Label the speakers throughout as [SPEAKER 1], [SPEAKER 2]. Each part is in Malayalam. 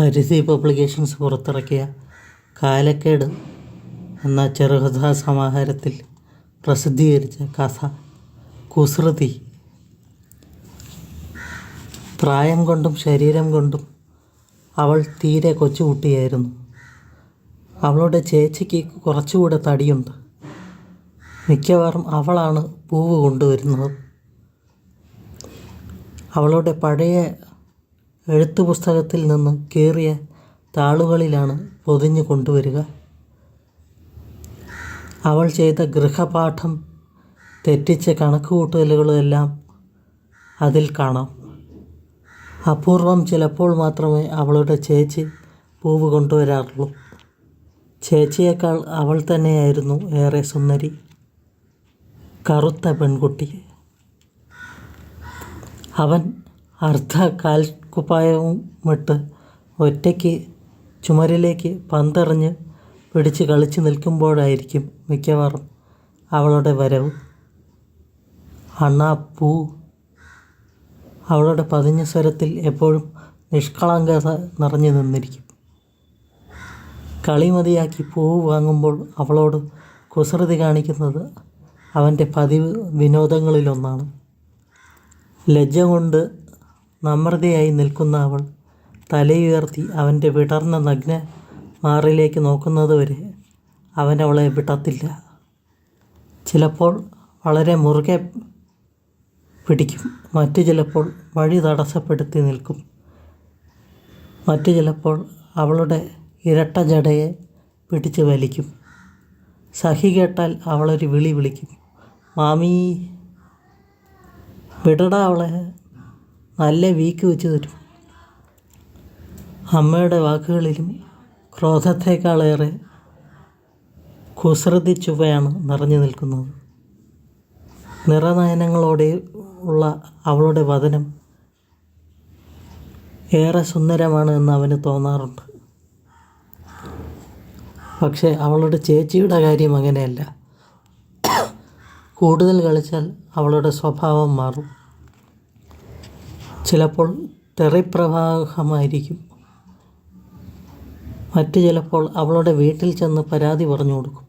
[SPEAKER 1] പരിധി പബ്ലിക്കേഷൻസ് പുറത്തിറക്കിയ കാലക്കേട് എന്ന ചെറുകഥാ സമാഹാരത്തിൽ പ്രസിദ്ധീകരിച്ച കഥ കുസൃതി. പ്രായം കൊണ്ടും ശരീരം കൊണ്ടും അവൾ തീരെ കൊച്ചുകുട്ടിയായിരുന്നു. അവളുടെ ചേച്ചിക്ക് കുറച്ചുകൂടെ തടിയുണ്ട്. മിക്കവാറും അവളാണ് പൂവ് കൊണ്ടുവരുന്നത്. അവളുടെ പഴയ എഴുത്തു പുസ്തകത്തിൽ നിന്ന് കീറിയ താളുകളിലാണ് പൊതിഞ്ഞു കൊണ്ടുവരിക. അവൾ ചെയ്ത ഗൃഹപാഠം തെറ്റിച്ച കണക്കുകൂട്ടലുകളെല്ലാം അതിൽ കാണാം. അപൂർവം ചിലപ്പോൾ മാത്രമേ അവളുടെ ചേച്ചി പൂവ് കൊണ്ടുവരാറുള്ളൂ. ചേച്ചിയേക്കാൾ അവൾ തന്നെയായിരുന്നു ഏറെ സുന്ദരി. കറുത്ത പെൺകുട്ടി. അവൻ അർദ്ധ കാൽക്കുപ്പായവും വിട്ട് ഒറ്റയ്ക്ക് ചുമരിലേക്ക് പന്തെറിഞ്ഞ് പിടിച്ച് കളിച്ച് നിൽക്കുമ്പോഴായിരിക്കും മിക്കവാറും അവളുടെ വരവ്. അണ്ണാ പൂ. അവളുടെ പതിഞ്ഞ സ്വരത്തിൽ എപ്പോഴും നിഷ്കളങ്കത നിറഞ്ഞു നിന്നിരിക്കും. കളി മതിയാക്കി പൂവ് വാങ്ങുമ്പോൾ അവളോട് കുസൃതി കാണിക്കുന്നത് അവന്റെ പതിവ് വിനോദങ്ങളിലൊന്നാണ്. ലജ്ജ കൊണ്ട് നമ്രതയായി നിൽക്കുന്ന അവൾ തലയുയർത്തി അവന്റെ വിടർന്ന നഗ്ന മാറിലേക്ക് നോക്കുന്നതുവരെ അവൻ അവളെ വിടത്തില്ല. ചിലപ്പോൾ വളരെ മുറുകെ പിടിക്കും. മറ്റു ചിലപ്പോൾ വഴി തടസ്സപ്പെടുത്തി നിൽക്കും. മറ്റു ചിലപ്പോൾ അവളുടെ ഇരട്ട ജടയെ പിടിച്ച് വലിക്കും. സഹി കേട്ടാൽ അവളൊരു വിളി വിളിക്കും. മാമീ വിടടാ അവളെ. നല്ല വീക്ക് വെച്ച് തരും. അമ്മയുടെ വാക്കുകളിലും ക്രോധത്തേക്കാളേറെ കുസൃതി ചുവയാണ് നിറഞ്ഞു നിൽക്കുന്നത്. നിറനയനങ്ങളോടെ ഉള്ള അവളുടെ വദനം ഏറെ സുന്ദരമാണ് എന്ന് അവന് തോന്നാറുണ്ട്. പക്ഷേ അവളുടെ ചേച്ചിയുടെ കാര്യം അങ്ങനെയല്ല. കൂടുതൽ കളിച്ചാൽ അവളുടെ സ്വഭാവം മാറും. ചിലപ്പോൾ തെറിപ്രവാഹമായിരിക്കും. മറ്റു ചിലപ്പോൾ അവളുടെ വീട്ടിൽ ചെന്ന് പരാതി പറഞ്ഞു കൊടുക്കും.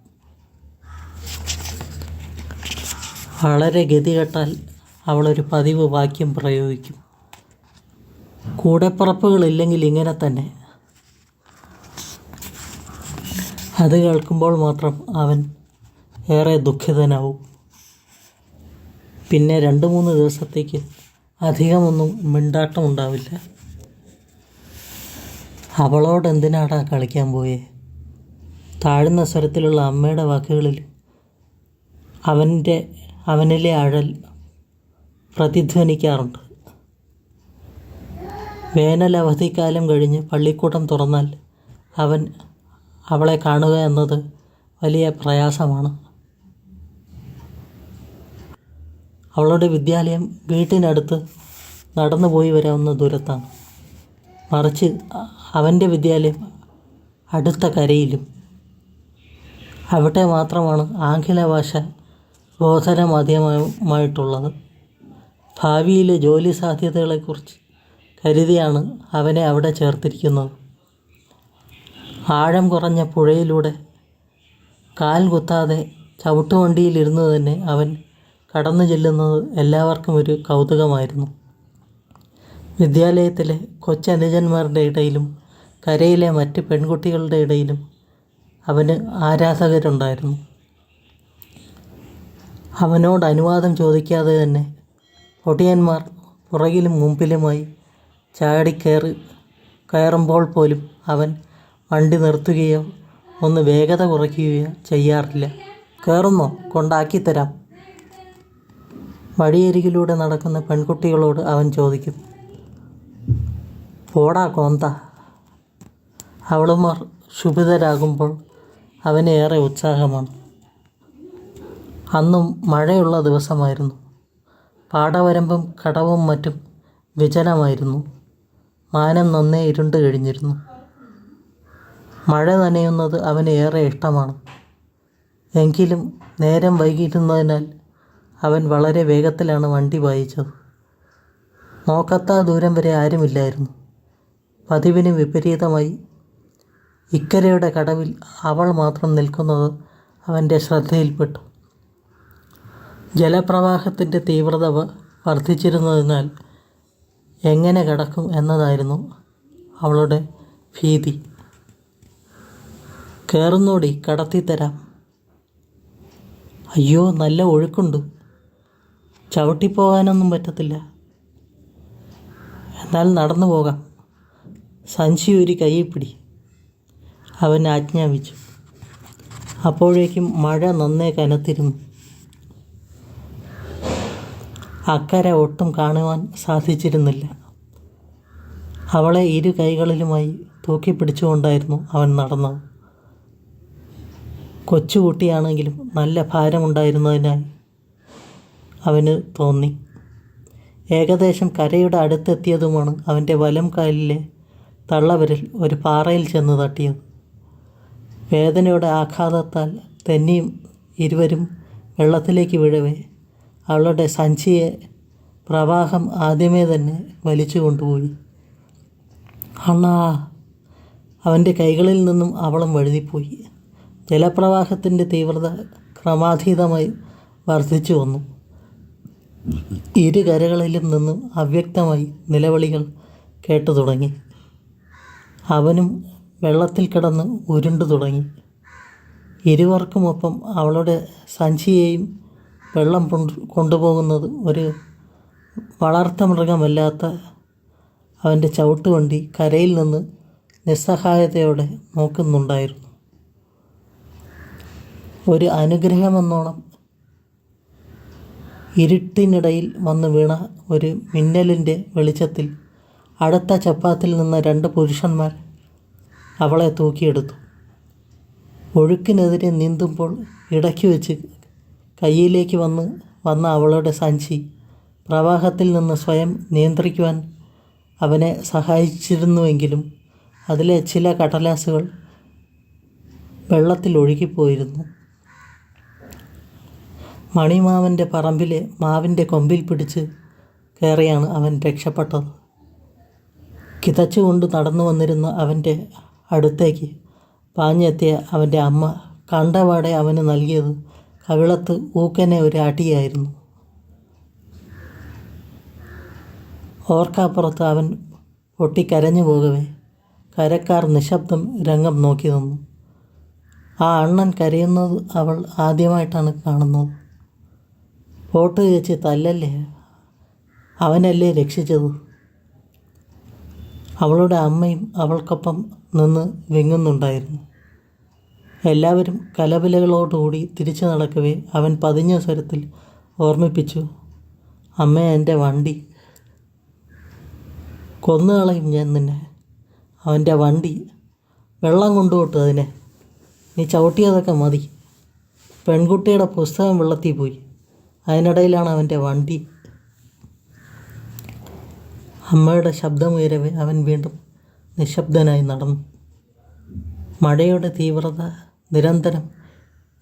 [SPEAKER 1] വളരെ ഗതികെട്ടാൽ അവളൊരു പതിവ് വാക്യം പ്രയോഗിക്കും. കൂടെപ്പറപ്പുകളില്ലെങ്കിൽ ഇങ്ങനെ തന്നെ. അത് കേൾക്കുമ്പോൾ മാത്രം അവൻ ഏറെ ദുഃഖിതനാവും. പിന്നെ രണ്ട് മൂന്ന് ദിവസത്തേക്ക് അധികമൊന്നും മിണ്ടാട്ടം ഉണ്ടാവില്ല അവളോട് എന്തിനാടാ കളിക്കാൻ പോയേ? താഴ്ന്ന സ്വരത്തിലുള്ള അമ്മയുടെ വാക്കുകളിൽ അവന്റെ അവനിലെ അഴൽ പ്രതിധ്വനിക്കാറുണ്ട്. വേനൽ അവധിക്കാലം കഴിഞ്ഞ് പള്ളിക്കൂടം തുറന്നാൽ അവൻ അവളെ കാണുക എന്നത് വലിയ പ്രയാസമാണ്. അവളുടെ വിദ്യാലയം വീട്ടിനടുത്ത് നടന്നു പോയി വരാവുന്ന ദൂരത്താണ്. മറിച്ച് അവന്റെ വിദ്യാലയം അടുത്ത കരയിലും. അവിടെ മാത്രമാണ് ആംഗല ഭാഷ ബോധന മാധ്യമമായിട്ടുള്ളത് ഭാവിയിലെ ജോലി സാധ്യതകളെക്കുറിച്ച് കരുതിയാണ് അവനെ അവിടെ ചേർത്തിരിക്കുന്നത്. ആഴം കുറഞ്ഞ പുഴയിലൂടെ കാൽ കുത്താതെ ചവിട്ടുവണ്ടിയിലിരുന്ന് തന്നെ അവൻ കടന്നു ചെല്ലുന്നത് എല്ലാവർക്കും ഒരു കൗതുകമായിരുന്നു. വിദ്യാലയത്തിലെ കൊച്ചനുജന്മാരുടെ ഇടയിലും കരയിലെ മറ്റ് പെൺകുട്ടികളുടെ ഇടയിലും അവന് ആരാധകരുണ്ടായിരുന്നു. അവനോട് അനുവാദം ചോദിക്കാതെ തന്നെ ഒടിയന്മാർ പുറകിലും മുമ്പിലുമായി ചാടിക്കയറി കയറുമ്പോൾ പോലും അവൻ വണ്ടി നിർത്തുകയോ ഒന്ന് വേഗത കുറയ്ക്കുകയോ ചെയ്യാറില്ല. കയറുന്നോ? കൊണ്ടാക്കിത്തരാം. വഴിയരികിലൂടെ നടക്കുന്ന പെൺകുട്ടികളോട് അവൻ ചോദിക്കും പോടാ കോന്ത അവളുമാർ ശുഭിതരാകുമ്പോൾ അവന് ഏറെ ഉത്സാഹമാണ്. അന്നും മഴയുള്ള ദിവസമായിരുന്നു. പാടവരമ്പും കടവും മറ്റും വിജനമായിരുന്നു. മാനം നന്നേ ഇരുണ്ട് കഴിഞ്ഞിരുന്നു. മഴ നനയുന്നത് അവന് ഏറെ ഇഷ്ടമാണ്. എങ്കിലും നേരം വൈകിയിരുന്നതിനാൽ അവൻ വളരെ വേഗത്തിലാണ് വണ്ടി വായിച്ചത്. നോക്കത്താ ദൂരം വരെ ആരുമില്ലായിരുന്നു. പതിവിന് വിപരീതമായി ഇക്കരയുടെ കടവിൽ അവൾ മാത്രം നിൽക്കുന്നത് അവന്റെ ശ്രദ്ധയിൽപ്പെട്ടു. ജലപ്രവാഹത്തിന്റെ തീവ്രത വർദ്ധിച്ചിരുന്നതിനാൽ എങ്ങനെ കടക്കും എന്നതായിരുന്നു അവളുടെ ഭീതി. കയറുന്നോടി കടത്തിത്തരാം. അയ്യോ നല്ല ഒഴുക്കുണ്ട്. ചവിട്ടിപ്പോകാനൊന്നും പറ്റത്തില്ല. എന്നാൽ നടന്നു പോകാം. സഞ്ചി ഒരു കൈയിൽ പിടി. അവൻ ആജ്ഞാപിച്ചു. അപ്പോഴേക്കും മഴ നന്നേ കനത്തിരുന്നു. അക്കരെ ഒട്ടും കാണുവാൻ സാധിച്ചിരുന്നില്ല. അവളെ ഇരു കൈകളിലുമായി തൂക്കിപ്പിടിച്ചുകൊണ്ടായിരുന്നു അവൻ നടന്നത്. കൊച്ചുകുട്ടിയാണെങ്കിലും നല്ല ഭാരമുണ്ടായിരുന്നതിനാൽ അവന് തോന്നി. ഏകദേശം കരയുടെ അടുത്തെത്തിയതുമാണ് അവന്റെ വലം കാലിലെ തള്ളവരിൽ ഒരു പാറയിൽ ചെന്ന് തട്ടിയത്. വേദനയുടെ ആഘാതത്താൽ തെന്നിയും ഇരുവരും വെള്ളത്തിലേക്ക് വീഴവേ അവളുടെ സഞ്ചിയെ പ്രവാഹം ആദ്യമേ തന്നെ വലിച്ചു കൊണ്ടുപോയി. അണ്ണാ അവന്റെ കൈകളിൽ നിന്നും അവളും വഴുതിപ്പോയി. ജലപ്രവാഹത്തിന്റെ തീവ്രത ക്രമാതീതമായി വർദ്ധിച്ചു വന്നു. ഇരു കരകളിലും നിന്നും അവ്യക്തമായി നിലവിളികൾ കേട്ടു തുടങ്ങി. അവനും വെള്ളത്തിൽ കിടന്ന് ഉരുണ്ടു തുടങ്ങി. ഇരുവർക്കുമൊപ്പം അവളുടെ സഞ്ചിയെയും വെള്ളം കൊണ്ടു കൊണ്ടുപോകുന്നത് ഒരു വളർത്ത മൃഗമല്ലാത്ത അവന്റെ ചവിട്ടുവണ്ടി കരയിൽ നിന്ന് നിസ്സഹായതയോടെ നോക്കുന്നുണ്ടായിരുന്നു. ഒരു അനുഗ്രഹമെന്നോണം ഇരുട്ടിനിടയിൽ വന്നു വീണ ഒരു മിന്നലിന്റെ വെളിച്ചത്തിൽ അടുത്ത ചപ്പാത്തിൽ നിന്ന് രണ്ട് പുരുഷന്മാർ അവളെ തൂക്കിയെടുത്തു. ഒഴുക്കിനെതിരെ നീന്തുമ്പോൾ ഇടയ്ക്ക് വെച്ച് കയ്യിലേക്ക് വന്ന് വന്ന അവളുടെ സഞ്ചി പ്രവാഹത്തിൽ നിന്ന് സ്വയം നിയന്ത്രിക്കുവാൻ അവനെ സഹായിച്ചിരുന്നുവെങ്കിലും അതിലെ ചില കടലാസുകൾ വെള്ളത്തിൽ ഒഴുകിപ്പോയിരുന്നു. മണിമാവന്റെ പറമ്പിലെ മാവിന്റെ കൊമ്പിൽ പിടിച്ച് കയറിയാണ് അവൻ രക്ഷപ്പെട്ടത്. കിതച്ചുകൊണ്ട് നടന്നു വന്നിരുന്ന അവന്റെ അടുത്തേക്ക് പാഞ്ഞെത്തിയ അവന്റെ അമ്മ കണ്ടപാടെ അവന് നൽകിയത് കവിളത്ത് ഊക്കനെ ഒരു അടിയായിരുന്നു. ഓർക്കാപ്പുറത്ത് അവൻ പൊട്ടിക്കരഞ്ഞു പോകവേ കരക്കാർ നിശബ്ദം രംഗം നോക്കി നിന്നു. ആ അണ്ണൻ കരയുന്നത് അവൾ ആദ്യമായിട്ടാണ് കാണുന്നത്. പോട്ട് ചേച്ചി തല്ലല്ലേ? അവനല്ലേ രക്ഷിച്ചത്? അവളുടെ അമ്മയും അവൾക്കൊപ്പം നിന്ന് വിങ്ങുന്നുണ്ടായിരുന്നു. എല്ലാവരും കലപിലകളോടുകൂടി തിരിച്ചു നടക്കവേ അവൻ പതിഞ്ഞ സ്വരത്തിൽ ഓർമ്മിപ്പിച്ചു. അമ്മ എന്റെ വണ്ടി. കൊന്നുകളയും ഞാൻ നിന്നെ. അവന്റെ വണ്ടി. വെള്ളം കൊണ്ടുപോട്ട് അതിനെ. നീ ചവിട്ടിയതൊക്കെ മതി. പെൺകുട്ടിയുടെ പുസ്തകം വെള്ളത്തിൽ പോയി. അതിനിടയിലാണ് അവന്റെ വണ്ടി. അമ്മയുടെ ശബ്ദം ഉയരവേ അവൻ വീണ്ടും നിശബ്ദനായി നടന്നു. മഴയുടെ തീവ്രത നിരന്തരം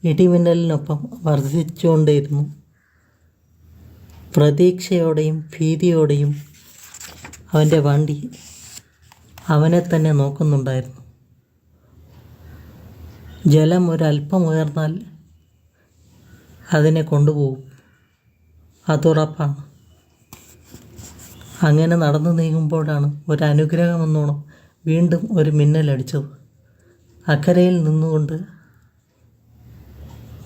[SPEAKER 1] ഇടിമിന്നലിനൊപ്പം വർദ്ധിച്ചുകൊണ്ടേയിരുന്നു. പ്രതീക്ഷയോടെയും ഭീതിയോടെയും അവന്റെ വണ്ടി അവനെ തന്നെ നോക്കുന്നുണ്ടായിരുന്നു. ജലം ഒരല്പം ഉയർന്നാൽ അതിനെ കൊണ്ടുപോകും. അതുറപ്പാണ്. അങ്ങനെ നടന്നു നീങ്ങുമ്പോഴാണ് ഒരു അനുഗ്രഹമെന്നോണം വീണ്ടും ഒരു മിന്നലടിച്ചത്. അക്കരയിൽ നിന്നുകൊണ്ട്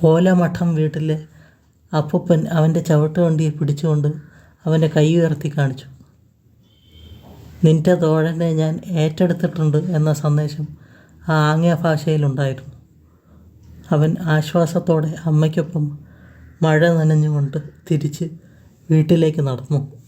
[SPEAKER 1] ഓലമഠം വീട്ടിലെ അപ്പൂപ്പൻ അവന്റെ ചവിട്ടുവണ്ടിയെ പിടിച്ചുകൊണ്ട് അവന്റെ കൈ ഉയർത്തി കാണിച്ചു. നിന്റെ തോഴനെ ഞാൻ ഏറ്റെടുത്തിട്ടുണ്ട് എന്ന സന്ദേശം ആ ആംഗ്യ ഭാഷയിലുണ്ടായിരുന്നു അവൻ ആശ്വാസത്തോടെ അമ്മയ്ക്കൊപ്പം മഴ നനഞ്ഞുകൊണ്ട് തിരിച്ച് വീട്ടിലേക്ക് നടന്നു.